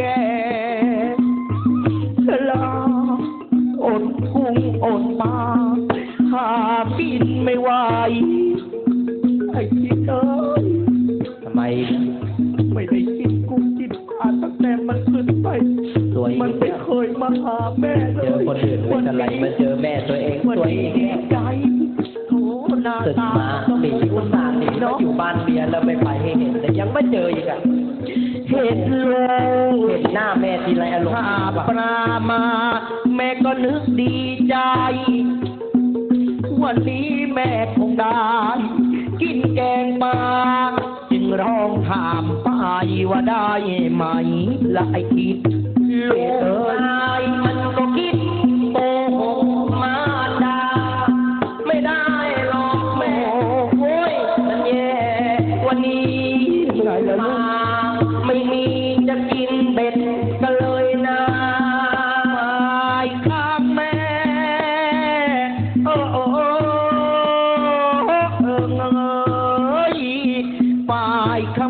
แก่ชราอดทุ่งอดปาหากินไม่ไหวไอ้ที่เอ้ยทำไม ไม่ได้กินกุ้งกินปลาตั้งแต่มันขึ้นไป สวย มันไม่เคยมาหาแม่เลเจยอคนอื่นไม่เป็นไรมาเจอแม่ตัวเองวันตัวเอนี้งดีใจโถหน้าสึกตามาหนีอุตส่าห์หนีมา เนาะอยู่บ้านเมียแล้วไม่ไปให้เห็นแต่ยังไม่เจออีกอะเห็นลูเห็กนหน้าแม่ทีไรอารมณ์ถ้าดีว่ะปลามา แม่ก็นึกดีใจ วันนี้แม่คงได้ กินแกงปลาจึงร้องถามไปว่าได้ไหมละไอ้คิดลูกเอ้ย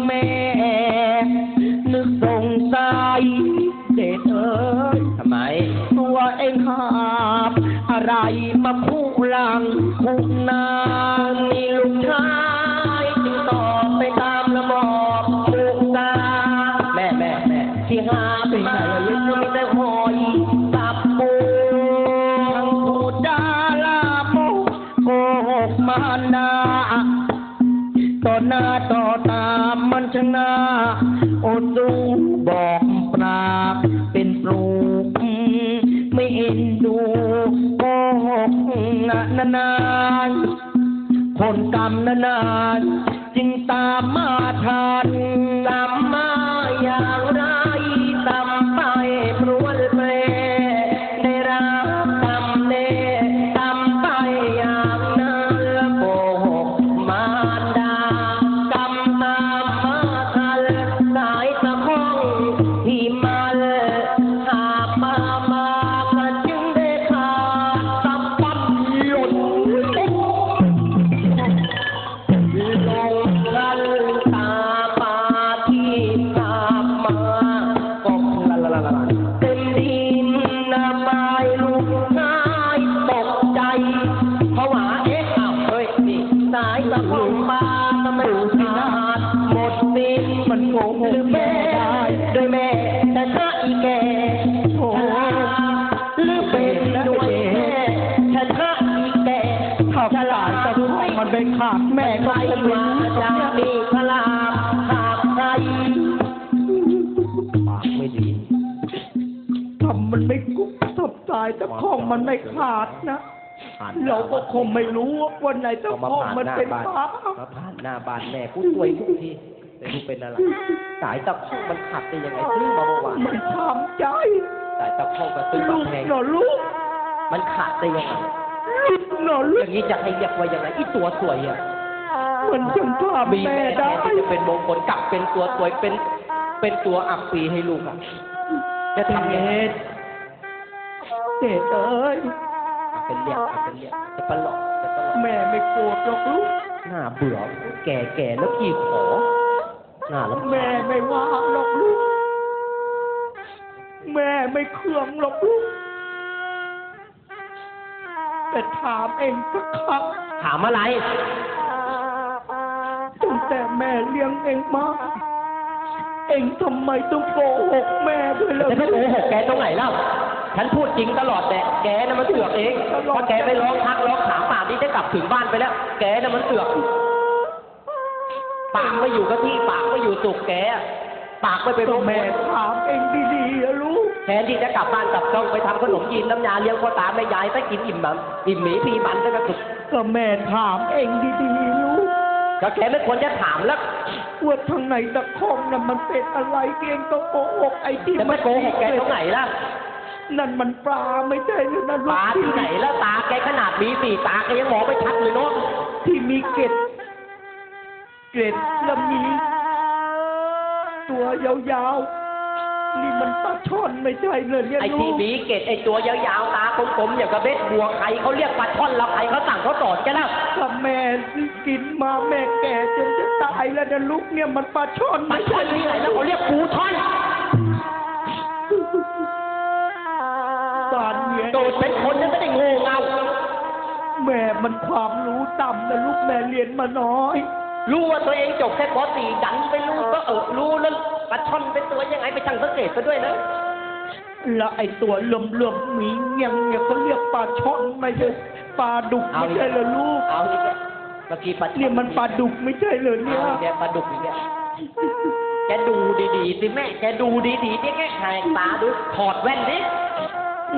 แม่ นึกสงสัยเด็ดเอ้ยทำไม ตัวเองหาบ อะไรมาคู่หลังคู่นางมีลูกชายจึงตอบไปตามระบอบลูกตาแม่แม่แม่ที่หาไปไหนมีแต่หอยตับปูทั้งพูดาลามกโกหกมารดา ต่อหน้าต่อตามันชนะอดดูบอกปรากเป็นปลูก ไม่เอ็นดูโกหกนานๆคนกรรมนานๆจึงตามมาทันตามมาอย่างไร รู้มันไปขาดแม่ก็ใครคงไม่ว่ารู้จะมีพลาบขาดใครปากไม่ดีทำมันไม่กุ๊บทับตายแต่ข้องมันไม่ขาดนะ ผ่านเราก็คงไม่รู้ว่าวันไหนเจ้าเอามาข้องผ่านมันหน้าเป็นบ้านฟ้ามาผ่านหน้าบ้านแม่กูตัวยทุกทีแต่กูเป็นอะไรสายตะข้องมันขัดได้ยังไงซื้อมาเมื่อวานมันทำใจสายตะข้องก็ซื้อลูมากแพงหนอลูกมันขาดได้ยังไง ลูกหนออลูกย่างนี้จะให้เรียกว่ายังไงอีตัวสวยอะมันจึงทำมีแม่แม่ได้แทนที่จะเป็นมงคลกลับเป็นตัวสวยเป็นเป็นตัวอับปีให้ลูกอะจะทำยังไงเด็ดเอ้ยเป็นเรียกเป็นเรียกจะประหลอกจะประหลอกแม่ไม่โกรธหรอกลูก หน้าเบื่อแก่แก่แล้วขี้ขอหน้าแล้วแม่ไม่ว่าหรอกลูก แม่ไม่เคืองหรอกลูก แต่ถามเองสักครั้งถามอะไร ตั้งแต่แม่เลี้ยงเองมา เองทำไมต้องโกหกแม่ด้วยล่ะ จะไปโกหกแกตรงไหนเล่า ฉันพูดจริงตลอดแต่แกน่ะมันเสือกเองเพราะแกไปร้องทักร้องถามป่านนี้จะกลับถึงบ้านไปแล้ว แกน่ะมันเสือก ปากไม่อยู่กับที่ปากไม่อยู่สุขแก ปากไม่ไปก็พบแม่แม่ถามเองดีๆอะลูก แทนที่จะกลับบ้านกลับช่องไปทำขนมยีนน้ำยาเลี้ยงพ่อตาแม่ยายไปกินอิ่มมันอิ่มหมีพีมันจะกระตุกก็แม่ถามเองดีๆลูก ก็แกไม่ควรจะถามแล้วว่าทางไหนตะคองน่ะมันเป็นอะไรเองต้องโกหกไอ้ที่จะไม่โกหกแกตรงไหนล่ะนั่นมันปลาไม่ใช่หรือนั่นตาที่ไหนแล้วตาแกขนาดมีสี่ตาแกยังมองไม่ชัดเลยเนาะที่มีเกล็ด เกล็ดแล้วมี ตัวยาวๆ นี่มันปลาช่อนไม่ใช่เลยเนี่ยไอ้ลูที่กมีเกตไอ้ตัวยาวๆตากลมๆอย่างกระเบ็ดบัวใครเขาเรียกปลาช่อนเราใครเขาสั่งเขาสอนกันแล้วถ้าแม่ที่กินมาแม่แก่จนจะตายแล้วนะลูกเนี่ยมันปลาช่อนปลาช่อนที่ไหนแล้วเขาเรียกปูช่อนสารเนี่ยโดดเป็นคนนั้นไม่ได้โง่เงาแม่มันความรู้ต่ำนะลูกแม่เรียนมาน้อย รู้ว่าตัวเองจบแค่ป .4 ดันไปรู้ก็ เออรู้แล้วปลาช่อนเป็นตัวยังไงไปช่างสังเกตก็ด้วยนะแล้วไอ้ตัวเหลื่อมๆหมีเงียงเนี่ยเขาเรียกปลาช่อนไม่ใช่ปลาดุกไม่ใช่เหรอลูกเอาอีกแล้วเมื่อกี้ปลาช่อเนี่ยมันปลาดุกไม่ใช่เหรอเนี่ยเอาอีกแล้วปลาดุกอีกแล้วแกดูดีๆสิแม่แกดูดีๆที่แกหายตาดูถอดแว่นดิ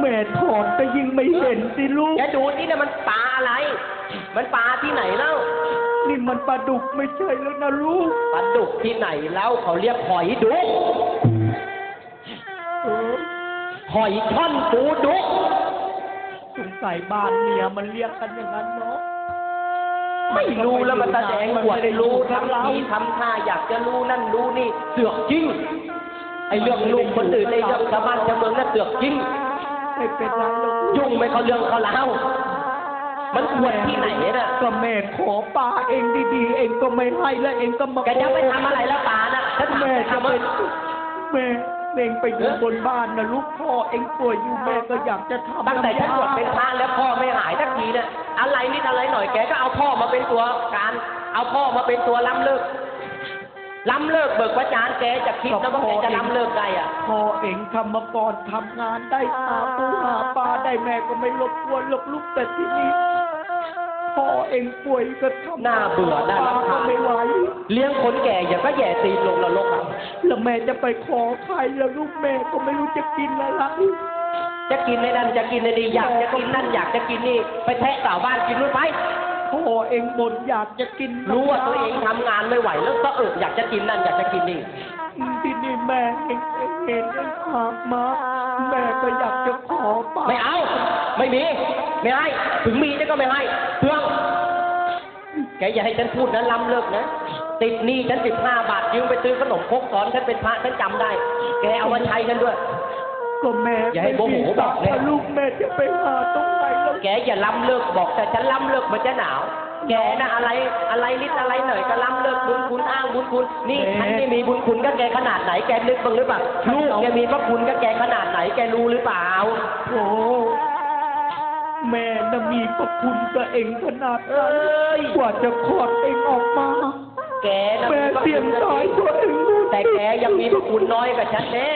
แม่ถอดก็ยิ่งไม่เห็นสิลูกแกดูนี่นะมันปลาอะไร มันปลาที่ไหนเล่า นี่มันปลาดุกไม่ใช่แล้วนะลูกปลาดุกที่ไหนแล้วเขาเรียกหอยดุกเออหอยช่อนปูดุกสงสัยบ้านเมียมันเรียกกันอย่างนั้นเนาะไม่รู้แล้วมันแสดงอวดไม่ได้รู้ทั้งทำเราทีทำท่าอยากจะรู้นั่นรู้นี่เสือกจริงไอ้เรื่องลูกคนอื่นไอ้เรื่องชาวบ้านชาวเมืองน่ะเสือกจริงไม่เป็นไรหรอกยุ่งไม่เขาเรื่องเขาเล่า มันอวดที่ไหนน่ะก็แม่ขอปลาเองดีๆ เองก็ไม่ให้แล้วเองก็มาแกจะไปทำอะไรแล้วปลาน่ะฉันถามแม่แกจะทำไปว่าแม่เองไปอยู่บนบ้านนะลูกพ่อเองป่วยอยู่แม่ก็อยากจะทำตั้งแต่ฉันบวชเป็นพระแล้วพ่อไม่หายสักทีเนี่ยอะไรนิดอะไรหน่อยแกก็เอาพ่อมาเป็นตัวการ เอาพ่อมาเป็นตัวล้ำเลิก ล้ำเลิกเบิกประจานแกจะคิดนะว่าแกจะล้ำเลิกได้อะพ่อเองทำมาก่อนทำงานได้หาปูหาปลาได้แม่ก็ไม่รบกวนหรอกลูกแต่ที่นี่พ่อเองป่วยก็ทำน่าเบื่อน่าปลารำก็คาญไม่ไหวเลี้ยงคนแก่อย่าก็แย่ตีนลงนรกอะแล้วแม่จะไปขอใครแล้วลูกแม่ก็ไม่รู้จะกินอะไรจะกินในนั้นจะกินในนี่อยากจะกินนั่นอยากจะกินนี่ไปแทะสาวบ้านกินรู้ไหม พ่อเองบ่นอยากจะกินรู้ว่าตัวเองทำงานไม่ไหวแล้วก็เอออยากจะกินนั่นอยากจะกินนี่ ที่นี่แม่เองเองเห็นเองหากมาแม่ก็อยากจะขอปลาไม่เอา ไม่มี ไม่ให้ ถึงมีฉันก็ไม่ให้เพื่องแกอย่าให้ฉันพูดนะล้ำเลิกนะ ติดหนี้ฉันสิบห้าบาทยืมไปซื้อขนมครกสอนฉันเป็นพระฉันจำได้ แกเอามาใช้ฉันด้วย ก็แม่อย่าให้โมโหบอกเลยถ้าลูกแม่จะไปหาตรงไหนแล้วแกอย่าล้ำเลิกบอกแต่ฉันล้ำเลิกมันจะหนาว แกนะอะไรอะไรนิดอะไรหน่อยก็ล้ำเลิกบุญคุณอ้างบุญคุณ นี่ฉันไม่มีบุญคุณกับแกขนาดไหนแกนึกบ้างหรือเปล่าลูกแกมีพระคุณกับแกขนาดไหนแกรู้หรือเปล่า โอ้แม่น่ะมีพระคุณกับเองขนาดเอ้ย กว่าจะคลอดเองออกมา แกนะแม่มีพระเสี่ยคุงณกับตายเองตัวเองด้วยแต่แกยังมีพระคุณน้อยกว่าฉันแน่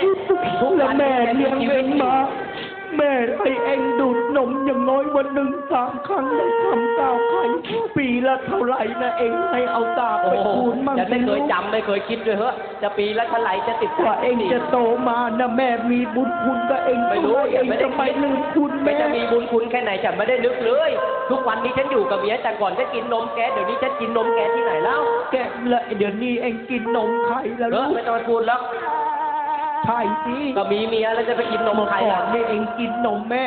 ทุกแล้ววันแม่แกมีเลี้ยงชีเอวิตงอยู่มา แม่ให้เองดูดนมอย่างน้อยวันหนึ่งสามครั้งได้ทำกาวไข่ปีละเท่าไหร่นะเองให้เอาตาไปคูณมั่งฉันไม่เคยจำไม่เคยคิดด้วยเหรอจะปีละเท่าไหร่จะติดกว่าเองจะโตมานะแม่มีบุญคุณกับเองไม่รู้เองไม่ได้จะไม่ลืมคุณไม่แม่จะมีบุญคุณแค่ไหนฉันไม่ได้นึกเลย ทุกวันนี้ฉันอยู่กับเมียแต่ก่อนฉันกินนมแกเดี๋ยวนี้ฉันกินนมแกที่ไหนแล้ว แกละเดี๋ยวนี้เองกินนมไข่แล้วเอลูกไม่ต้องมาพูดแล้ว ใช่สิก็มีเมียแล้วจะไปกินนมเมื่อใครก่อล่ะนนี่เองกินนมแม่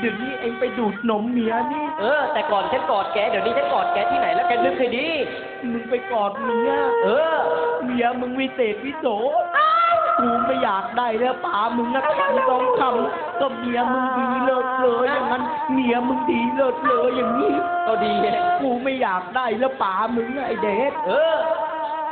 เดี๋ยวนี้เองไปดูดนมเมียนี่ เออ แต่ก่อนฉันกอดแกเดี๋ยวนี้ฉันกอดแกที่ไหนแล้วแกนึกให้ดี มึงไปกอดเมีย เออ เมียมึงวิเศษวิโสกูไม่อยากได้แล้วป๋ามึงนะทำต้องทำก็เมียมึงดีเลิศเลยอย่างนั้น เมียมึงดีเลิศเลยอย่างนี้ ก็ดีไงกูไม่อยากได้แล้วป๋ามึงนะไอเด็กเออ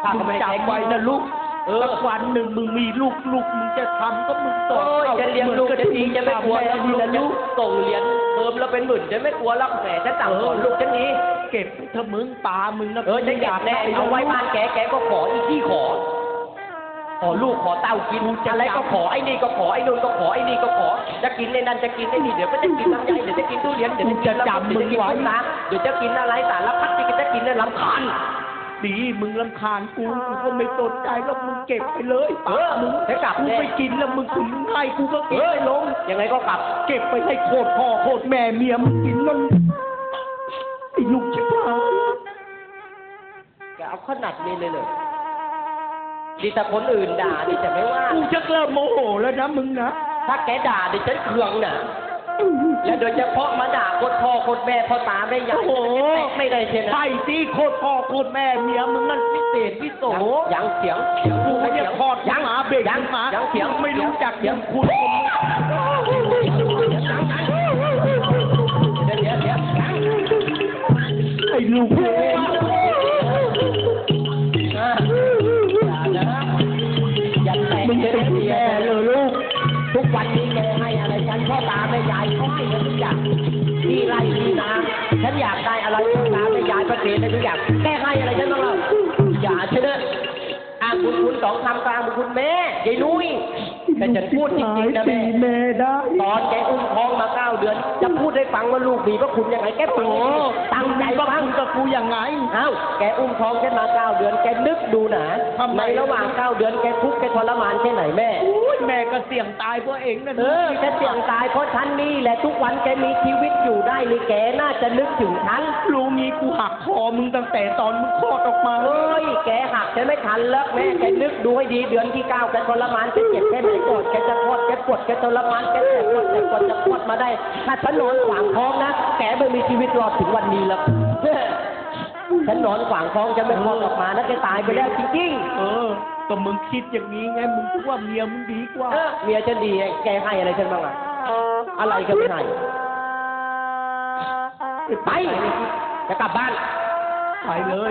ถ้ามึทำงไมแกจำไว้นะลูก เออ สักวันหนึ่งมึงมีลูกลูกมึงจะทำก็มึงสอโอ้นยจะเลี้ยงลูกจะดีจะไม่กลัวแล้วดีลูกนะจะลูกส่งเรียนเพิ่มแล้วเป็นหมื่นจะไม่กลัวแล้วแหมฉันสั่งสอนลูกฉันนี้เก็บถ้ามึงป๋ามึงนะเออฉันอยากแน่เอาไว้บ้านแกแกก็ขออีกที่ขอ ขอลูกขอเต้ากินอะไรก็ขอไอ้นี่ก็ขอไอ้นู่นก็ขอไอ้นี่ก็ขอ จะกินในนั้นจะกินในนี่เดี๋ยวก็จะกินลำไยเดี๋ยวจะกินทุเรียนเดี๋ยวจะกินลำเดี๋ยวจะกินต้นน้ำเดี๋ยวจะกินอะไรสารพัดที่จะกินในลำคาญ ดีมึงลำคาญกูกูก็ไม่สนใจแล้วมึงเก็บไปเลยเอป๋าอมึงเดี๋ยวกลับกูแน่ ไปกินแล้วมึงถึงให้กูก็กินเออไม่ลง ยังไงก็กลับ เก็บไปให้โคตรพ่อโคตรแม่เมียมึงกินมันไอ้ลูกชิบหายแกเอาขนาดนี้เลยเลยดีแต่คนอื่นด่าดิจะไม่ว่า กูจะเริ่มโมโหแล้วนะมึงนะถ้าแกด่าดิฉันเคืองน่ะ แล้วโดยเฉพาะมาด่าคนพ่อคนแม่พ่อตาแม่ยายโอ้โห ไม่ได้เช่นนะใช่สิโคตรพ่อโคตรแม่เมียมึงนั่นพิเศษพิโสยังเสียงเสียงกูไม่ไม่เสีได้ยงคลอดยังหมาเบรกยังหมายังเสียงไม่รู้จักเสียยังงคุณเดี๋ยวเดี๋ยวเดี๋ยวไอ้ลูกเวนอ่าอย่านะอย่าแตะมึงเดี๋ยวเป็นเดี๋ยวแม่เลยลูก ทุกวันนี้แกให้อะไร ฉันพ่อตาแม่ยายเขาให้ฉันทุกอย่างที่ไร่ที่นาฉันอยากได้อะไรพ่อตาแม่ยายประเคนในทุกอย่างแกให้อะไรฉันบ้างเล่าอย่าเชนะอ่างคุณคุณสองคำกลางคุณแม่ยายนุ้ยแต่ฉันพูดจริงๆนะแม่แม่ได้ตอนแกอุ้มท้องมาเก้าเดือน จะพูดให้ฟังว่าลูกมีพระคุณยังไงแกฟังโอ้ให้ดีตั้งใจว่าฟังคุณกับกูยังไงเอ้าแกอุ้มท้องแกมาเก้าเดือนแกนึกดูนะทำไมในระหว่างเก้าเดือนแกทุกข์แกทรมานแค่ไหนแม่อุ๊ ยแม่ก็เสี่ยงตายเพราะเองนั่นเออแกเสี่ยงตายเพราะฉันนี่แหละทุกวันแกมีชีวิตอยู่ได้นี่แกน่าจะนึกถึงฉันรู้งี้กูหักคอมึงตั้งแต่ตอนมึงคลอดออกมาเอ้ยแกหักฉันไม่ทันแล้วแม่แกนึกดูให้ดีเดือนที่เก้าแกทรมานแกเจ็บแกไม่กอดแกจะคลอดแกปวดแกทรมานแกแต่ปวดแต่กว่าจะคลอดมาได้ถ้าฉันนอนขวางท้องนะแกไม่มีชีวิตรอดถึงวันนี้แล้ว ฉันนอนขวางท้องฉันไม่คลอดออกมานะแกตายไปแล้วจริงเออก็มึงคิดอย่างนี้ไง มึงคิดว่าเมียมึงดีกว่าๆเออเมียฉันดีไงแกให้อะไรฉันบ้างอะอะไรก็ไม่ให้ไป จะกลับบ้าน ไปเลย